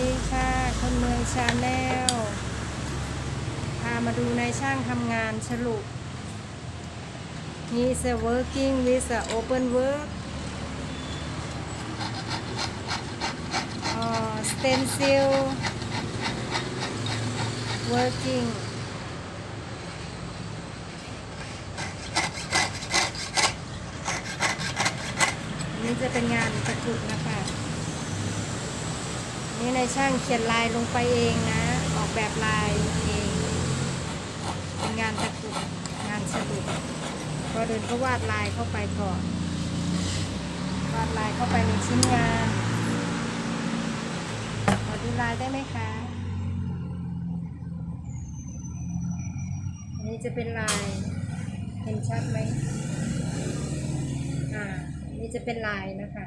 ดีค่ะ คนเมืองชาแนล พามาดูในช่างทำงานฉลุป He's working with a open work uh, stencil working นนี้จะเป็นงานตะกรุดนะคะ นี่ในช่างเขียนลายลงไปเองนะ ออกแบบลายเองเป็นงานตะกรุดงานฉลุดก็เดินก็วาดลายเข้าไปก่อน วาดลายเข้าไปในชิ้นงานขอดูลายได้ไหมคะอันนี้จะเป็นลายเห็นชัดไหมอ่าอันนี่จะเป็นลายนะคะ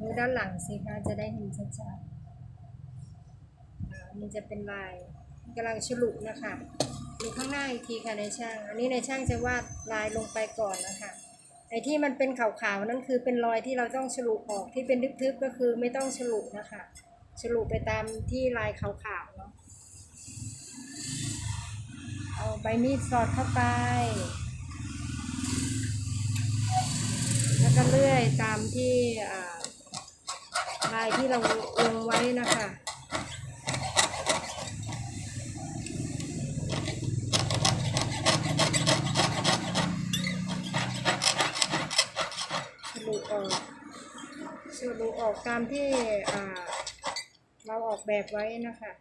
ดูด้านหลังสิคะจะได้เห็นชัดๆ อ่าอันจะเป็นลายกำลังฉลุนะคะดูข้างหน้าอีกทีค่ะในช่าง อันนี้ในช่างจะวาดลายลงไปก่อนนะคะไอ้ที่มันเป็นขาวๆนั่นคือเป็นรอยที่เราต้องฉลุออกที่เป็นทึบๆก็คือไม่ต้องฉลุนะคะฉลุไปตามที่ลายขาวๆเนาะเอาใบมีดสอดเข้าไป แล้วก็เลื่อยตามที่ลายที่เราลงไว้นะคะ ฉลุออกฉลุออกตามที่เราออกแบบไว้นะคะ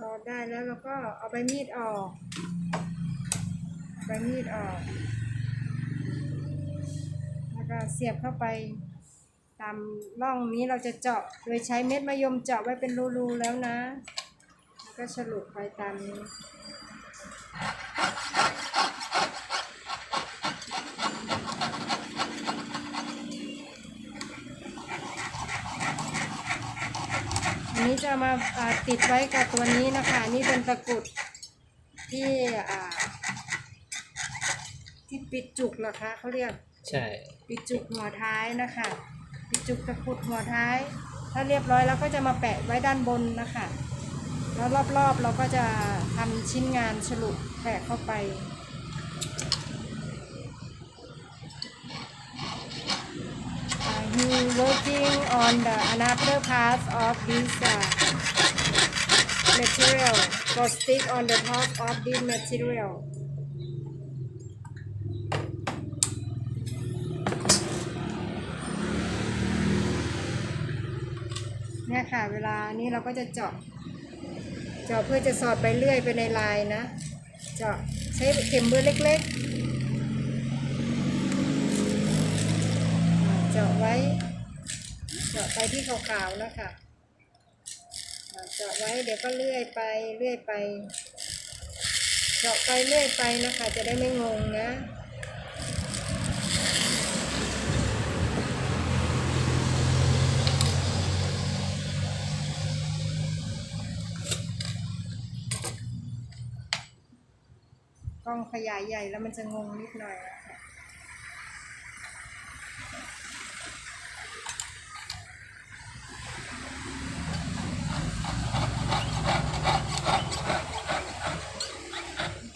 พอได้แล้วเราก็เอาใบมีดออก ใบมีดออก แล้วก็เสียบเข้าไปตามร่องนี้เราจะเจาะโดยใช้เม็ดมะยมเจาะไว้เป็นรูๆแล้วนะ แล้วก็ฉลุไปตามนี้อันนี้จะมาาติดไว้กับตัวนี้นะคะนี่เป็นตะกุดที่ที่ปิดจุกเหรอคะเขาเรียก ใช่ปิดจุกหัวท้ายนะคะปิดจุกตะกรุดหัวท้าย ถ้าเรียบร้อยแล้วก็จะมาแปะไว้ด้านบนนะคะ แล้วรอบๆเราก็จะทำชิ้นงานฉลุแปะเข้าไป Uh, he working on the another part of this uh, material for stick on the top of this material เนี่ยค่ะเวลานี้เราก็จะเจาะ เจาะเพื่อจะสอดไปเรื่อยไปในลายนะ เจาะใช้เข็มเบอร์เล็กๆ เจาะไว้ เจาะไปที่ขาวๆนะคะอ่าเจาะไว้เดี๋ยวก็เลื่อยไปเลื่อยไป เจาะไปเรื่อยไปนะคะ จะได้ไม่งงนะ กล้องขยายใหญ่แล้วมันจะงงนิดหน่อยนะค่ะ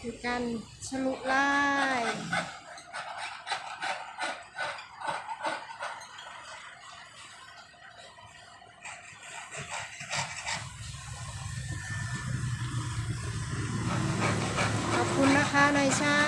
คือการฉลุลาย ขอ